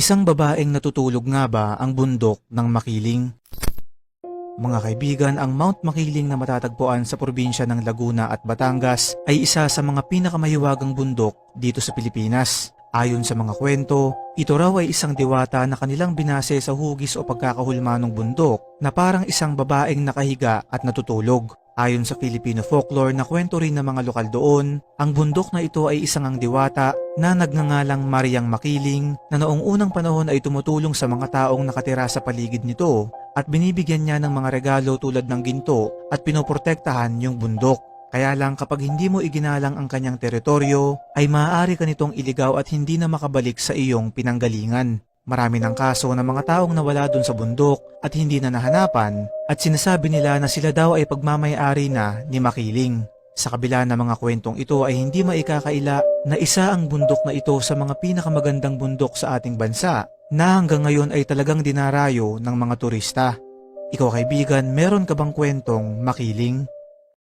Isang babaeng natutulog nga ba ang bundok ng Makiling? Mga kaibigan, ang Mount Makiling na matatagpuan sa probinsya ng Laguna at Batangas ay isa sa mga pinakamahiwagang bundok dito sa Pilipinas. Ayon sa mga kwento, ito raw ay isang diwata na kanilang binase sa hugis o pagkakahulma ng bundok na parang isang babaeng nakahiga at natutulog. Ayon sa Filipino folklore na kwento rin ng mga lokal doon, ang bundok na ito ay isang ang diwata na nagngangalang Mariang Makiling na noong unang panahon ay tumutulong sa mga taong nakatira sa paligid nito at binibigyan niya ng mga regalo tulad ng ginto at pinoprotektahan yung bundok. Kaya lang kapag hindi mo iginalang ang kanyang teritoryo, ay maaari ka nitong iligaw at hindi na makabalik sa iyong pinanggalingan. Marami ng kaso ng mga taong nawala dun sa bundok at hindi na nahanapan at sinasabi nila na sila daw ay pagmamayari na ni Makiling. Sa kabila ng mga kwentong ito ay hindi maikakaila na isa ang bundok na ito sa mga pinakamagandang bundok sa ating bansa na hanggang ngayon ay talagang dinarayo ng mga turista. Ikaw kaibigan, meron ka bang kwentong makiling?